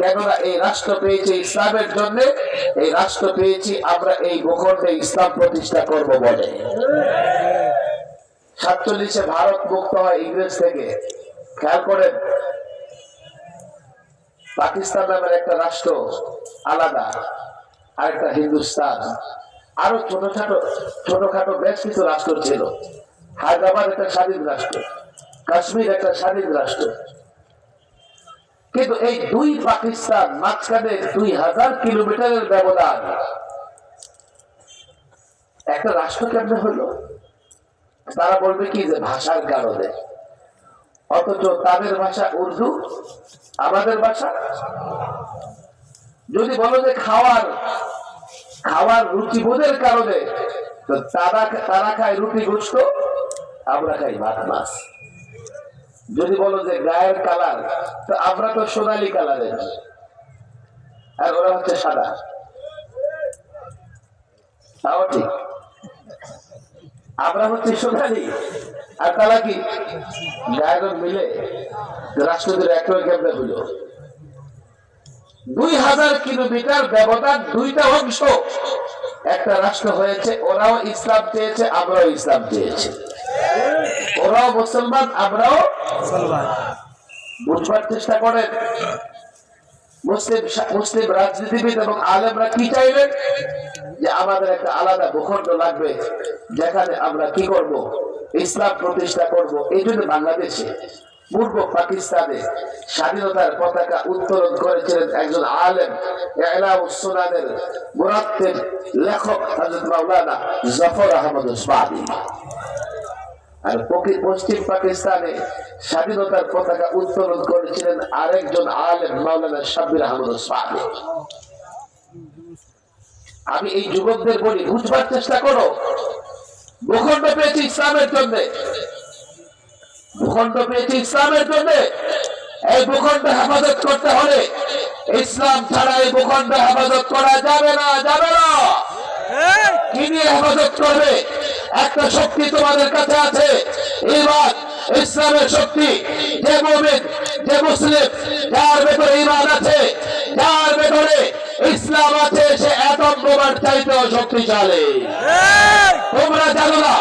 কেননা এই রাষ্ট্র পেয়েছে ইসলামের জন্য, এই রাষ্ট্র পেয়েছি আমরা এই ভূখণ্ডে ইসলাম প্রতিষ্ঠা করব বলে। সাতচল্লিশে ভারত মুক্ত হয় ইংরেজ থেকে। খেয়াল করেন, পাকিস্তান নামের একটা রাষ্ট্র আলাদা আর একটা হিন্দুস্তান। আরও ছোটখাটো ছোটখাটো বেশ কিছু রাষ্ট্র ছিল। হায়দ্রাবাদ একটা স্বাধীন রাষ্ট্র, কাশ্মীর একটা স্বাধীন রাষ্ট্র। কিন্তু এই দুই পাকিস্তান মাঝখানে দুই হাজার কিলোমিটারের ব্যবধান। একটা রাষ্ট্র কেমনে হলো? তারা বলবে কি যে ভাষার কারণে। অথচ তাদের ভাষা উর্দু, আমাদের ভাষা। যদি বলো যে খাওয়ার খাওয়ার রুচিবোধের কারণে তারা তারা খায় রুটি গোস্ত, আমরা খাই ভাত মাছ। যদি বলো যে গায়ের কালার, তো আমরা তো সোনালি কালারের। আর ওরা হচ্ছে সাদা। তাও ঠিক। আমরা হচ্ছে সোনালি। আর তারা কি? গায়ের মিলে রাষ্ট্রদের একটা কেমনে হইল দুই হাজার কিলোমিটার ব্যবধান, দুইটা অংশ একটা রাষ্ট্র হয়েছে, ওরাও ইসলাম চেয়েছে আমরাও ইসলাম চেয়েছি ওরাও মুসলমান, আমরাও বুঝবার চেষ্টা করেন। মুসলিম মুসলিম রাজনীতিবিদ এবং আলেমরা কি যে আমাদের একটা আলাদা ভূখণ্ড লাগবে, যেখানে আমরা কি করব? ইসলাম প্রতিষ্ঠা করব, এই জন্য বাংলাদেশে, পূর্ব পাকিস্তানে স্বাধীনতার পতাকা উত্তোলন করেছিলেন একজন আলেম সুনানের মুরাত্তের লেখক মাওলানা জফর আহমদ আর পশ্চিম পাকিস্তানে স্বাধীনতার পতাকা উত্তোলন করেছিলেন আরেকজন আলেম মাওলানা সাব্বির আহমদ ওসমানী আমি এই যুবকদের বলি বুঝবার চেষ্টা করো। ভূখণ্ড পেয়েছি ইসলামের জন্য। ভূখণ্ড পেয়েছি ইসলামের জন্য। এই ভূখণ্ড হেফাজত করতে হলে ইসলাম ছাড়া এই ভূখণ্ড হেফাজত করা যাবে না যাবে না। কি নিয়ে হেফাজত করবে? একটা শক্তি তোমাদের কাছে আছে। ইমান ইসলামের শক্তি। যে মুমিন যে মুসলিম যার ভেতরে ইমান আছে যার ভেতরে ইসলাম আছে সে এত প্রমাণ চাইতেও শক্তিশালী। তোমরা জানো না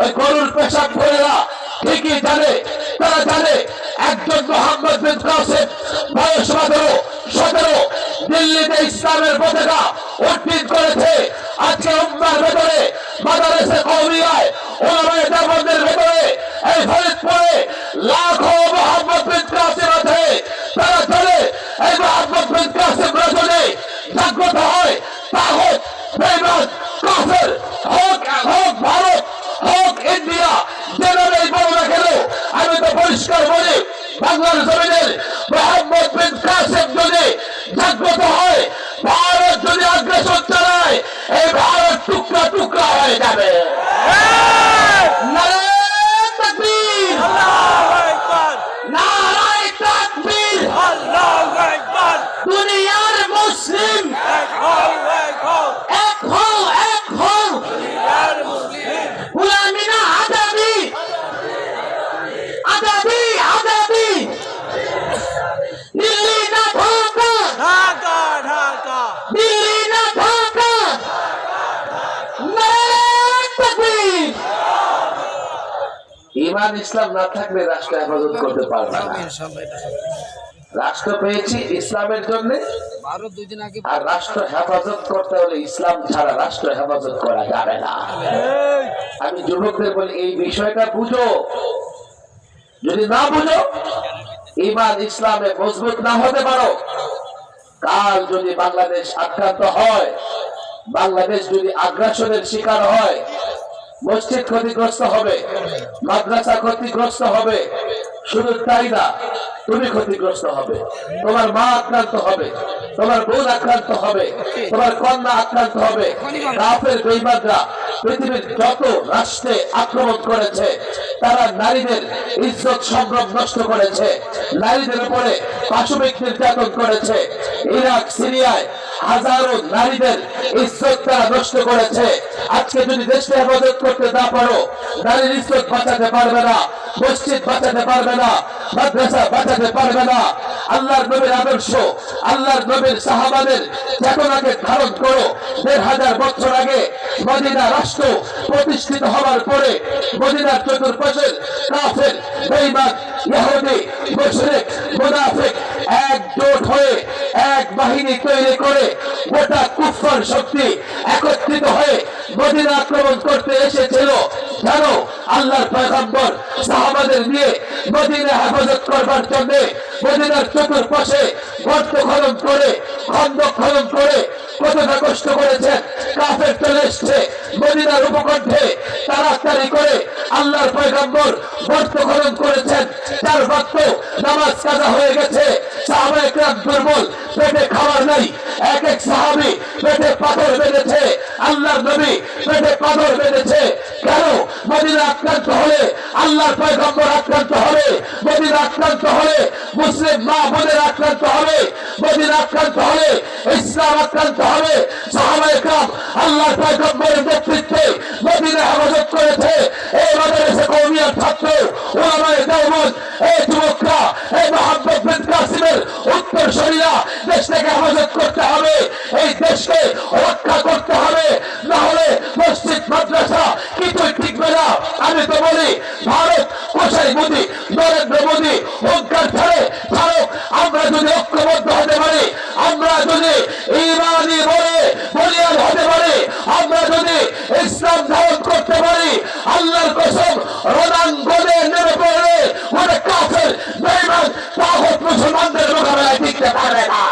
ওই গরুর পেশাব ভরেরা ঠিকই জানে তারা জানে একজন মোহাম্মদ বিন কাসেম বয়স সতেরো সতেরো দিল্লিতে ইসলামের পতাকা উদ্ভিদ করেছে। আজকে উম্মার ভেতরে মাদারেসে কৌমিয়ায় ওলামায়ে দেওবন্দের ভেতরে এই ফরিদপুরে লাখো মোহাম্মদ বিন কাসেম আছে তারা জানে এই মোহাম্মদ বিন কাসেম রজনে জাগ্রত হয়। তাহত বেমান কাফের, হোক হোক ভারত, হোক ইন্ডিয়া যেভাবে বড় না কেন, আমি তো পরিষ্কার বলি, বাংলার জমিনের মোহাম্মদ বিন কাসেম যদি জাগ্রত হয়। ভারত যদি আগ্রাসন চালায় এই ভারত টুকরা টুকরা হয়ে যাবে। ইমান ইসলাম না থাকলে রাষ্ট্র হেফাজত করতে পারবে না। রাষ্ট্র পেয়েছি ইসলামের জন্য। আর রাষ্ট্র হেফাজত করতে হলে ইসলাম ছাড়া রাষ্ট্র হেফাজত করা যাবে না। আমি যুবকদের বলি এই বিষয়টা বুঝো। যদি না বুঝো ইমান ইসলামে মজবুত না হতে পারো। কাল যদি বাংলাদেশ আক্রান্ত হয় বাংলাদেশ যদি আগ্রাসনের শিকার হয় মসজিদ ক্ষতিগ্রস্ত হবে, মাদ্রাসা ক্ষতিগ্রস্ত হবে শুধু তাই না তুমি ক্ষতিগ্রস্ত হবে। তোমার মা আক্রান্ত হবে, তোমার বোন আক্রান্ত হবে, তোমার কন্যা আক্রান্ত হবে। কাফের, বেইমানরা পৃথিবীর যত রাষ্ট্রে আক্রমণ করেছে, তারা নারীদের ইজ্জত, সম্ভ্রম নষ্ট করেছে, নারীদের উপরে পাশবিক নির্যাতন করেছে। ইরাক, সিরিয়ায় হাজারো নারীদের ইজ্জত তারা নষ্ট করেছে। আজকে যদি দেশকে হেফাজত করতে না পারো নারীর ইজ্জত বাঁচাতে পারবে না, মসজিদ বাঁচাতে পারবে না, মাদ্রাসা বাঁচাতে পারবে না। আল্লাহর নবীর আদর্শ, আল্লাহর নবীর সাহাবাদের চেতনাকে ধারণ করো। দেড় হাজার বছর আগে মদিনা রাষ্ট্র প্রতিষ্ঠিত হওয়ার পরে মদিনার চতুর্পাশের কাফের, বেঈমান, ইহুদি, মুশরিক, মুনাফিক একজোট হয়ে এক বাহিনী তৈরি করে গোটা কুফর শক্তি একত্রিত হয়ে মদিনা আক্রমণ করতে এসেছিল। জানো, আল্লাহর পয়গম্বর সাহাবাদের নিয়ে মদিনা হেফাজত করবার জন্য মদিনার চতুর্পাশে গর্ত খনন করে খন্দ খনন করে কতটা কষ্ট করেছে, কাফের চলে এসছে, মদিনার উপকণ্ঠে তাড়াতাড়ি করে আল্লাহর পয়গাম্বর গর্ত খনন করেছেন। তার বাক্য নামাজ কাজা হয়ে গেছে। সাহাবা একরাম দুর্বল, পেটে খাওয়ার নাই। এক এক সাহাবি পেটে পাথর বেঁধেছে। আল্লাহর নবী পেটে পাথর বেঁধেছে। কেন? মদিনা আক্রান্ত হলে আল্লাহর পয়গম্বর আক্রান্ত হবে মদিনা আক্রান্ত হলে মুসলিম মা বোনের আক্রান্ত হবে মদিনা আক্রান্ত হলে ইসলাম আক্রান্ত হবে সাহাবা একরাম আল্লাহর পয়গম্বরের নেতৃত্বে মদিনা হেফাজত করেছে। এই মাদ্রাসা কৌমিয়ার ছাত্র ওলামায়ে দেওবন্দ, এই যুবকরা, এই মোহাম্মদ বিন কাসিমের উত্তর শরীরা দেশটাকে হেফাজত করতে হবে। এই দেশকে রক্ষা করতে হবে না হলে মসজিদ মাদ্রাসা কিছুই টিকবে না আমি তো বলি ভারত কোষাই মোদী নরেন্দ্র মোদী হুঙ্কার ছাড়ে ভারত আমরা যদি ঐক্যবদ্ধ হতে পারি আমরা যদি ইমানি বলে বলিয়ান হতে পারে, আমরা যদি ইসলাম ধারণ করতে পারি, আল্লাহর কসম রণাঙ্গনে নেমে পড়লে মানে কাফের বেইমান তাহত মুসলমানদের মোকাবেলায় টিকতে পারে না।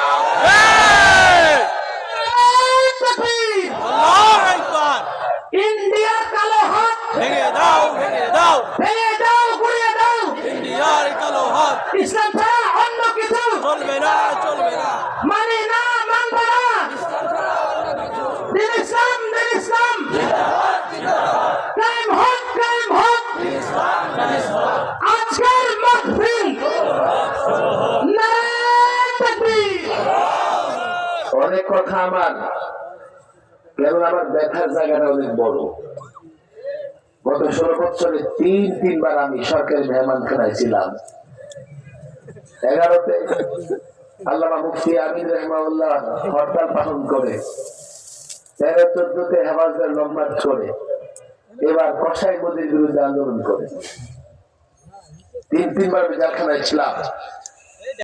অনেক কথা আমার কেন আমার ব্যথার জায়গাটা অনেক বড়। গত ষোলো বছরে তিন, তিনবার আমি সরকারি মেহমানখানায় ছিলাম। এগারোতে আল্লামা মুফতি আমিন রহমাউল্লাহ হরতাল পালন করে, তেরো, চোদ্দতে হেফাজতের লম্বাট করে, এবার কষাই মোদীর বিরুদ্ধে আন্দোলন করে। তিন, তিনবার জেলখানায় ছিলাম।